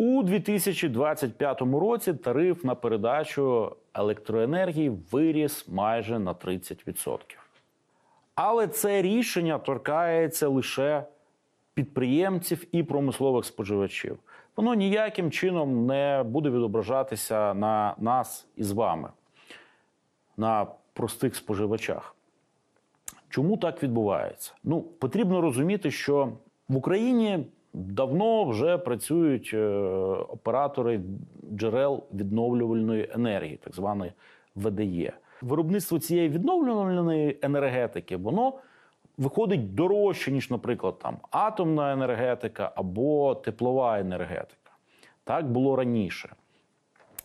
У 2025 році тариф на передачу електроенергії виріс майже на 30%. Але це рішення торкається лише підприємців і промислових споживачів. Воно ніяким чином не буде відображатися на нас із вами, на простих споживачах. Чому так відбувається? Ну, потрібно розуміти, що в Україні давно вже працюють е, оператори джерел відновлювальної енергії, так званої ВДЄ. Виробництво цієї відновлювальної енергетики воно виходить дорожче, ніж, наприклад, там атомна енергетика або теплова енергетика. Так було раніше.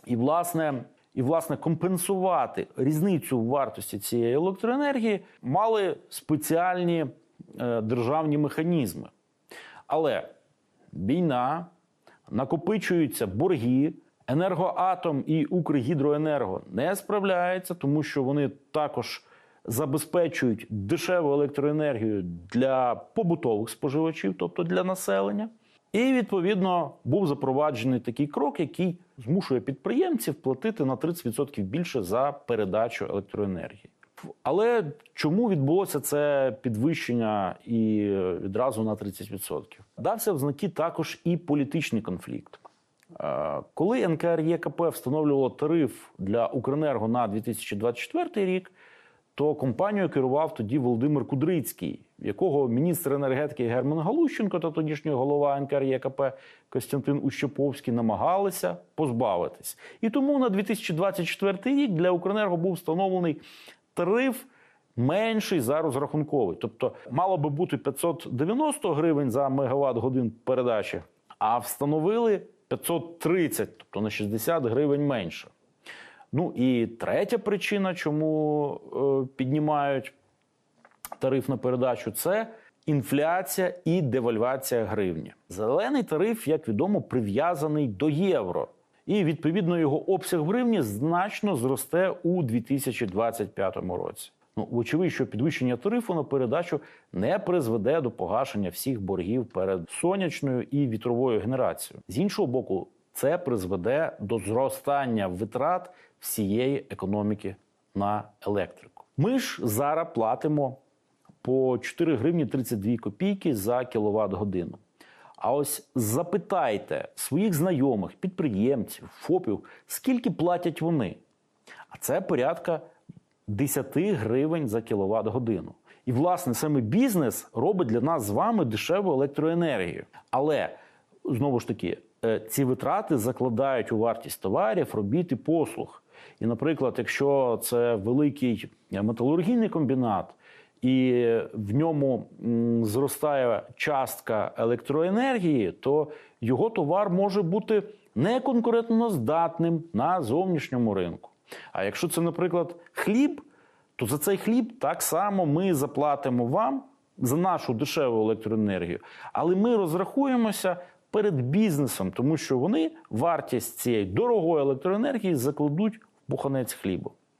І, власне, і, власне, компенсувати різницю в вартості цієї електроенергії мали спеціальні е, державні механізми. Але війна, накопичуються борги, енергоатом і Укргідроенерго не справляються, тому що вони також забезпечують дешеву електроенергію для побутових споживачів, тобто для населення. І відповідно був запроваджений такий крок, який змушує підприємців платити на 30% більше за передачу електроенергії. Але чому відбулося це підвищення і відразу на 30%? Дався в знаки також і політичний конфлікт. Е, Коли НКРЄКП встановлювало тариф для Укренерго на 2024 рік, то компанією керував тоді Володимир Кудрицький, якого міністр енергетики Герман Галущенко та тодішній голова НКРЄКП Костянтин Ущеповський намагалися позбавитись. І тому на 2024 рік для Укренерго був встановлений тариф менший за розрахунковий. Тобто мало би бути 590 гривень за мегаватт годин передачі, а встановили 530, тобто на 60 гривень менше. Ну і третя причина, чому е, піднімають тариф на передачу, це інфляція і девальвація гривні. Зелений тариф, як відомо, прив'язаний до євро. І відповідно його обсяг в гривні значно зросте у 2025 році. Ну, вочевидь, що підвищення тарифу на передачу не призведе до погашення всіх боргів перед сонячною і вітровою генерацією. З іншого боку, це призведе до зростання витрат всієї економіки на електрику. Ми ж зараз платимо по 4 гривні 32 копійки за кіловат годину. А ось запитайте своїх знайомих, підприємців, ФОПів, скільки платять вони. А це порядка 10 гривень за кіловат годину. І, власне, саме бізнес робить для нас з вами дешеву електроенергію. Але знову ж таки, е, ці витрати закладають у вартість товарів, робіт і послуг. І, наприклад, якщо це великий металургійний комбінат, і в ньому зростає частка електроенергії, то його товар може бути неконкурентноздатним на зовнішньому ринку. А якщо це, наприклад, хліб, то за цей хліб так само ми заплатимо вам за нашу дешеву електроенергію, але ми розрахуємося перед бізнесом, тому що вони вартість цієї дорогої електроенергії закладуть в буханець хлібу.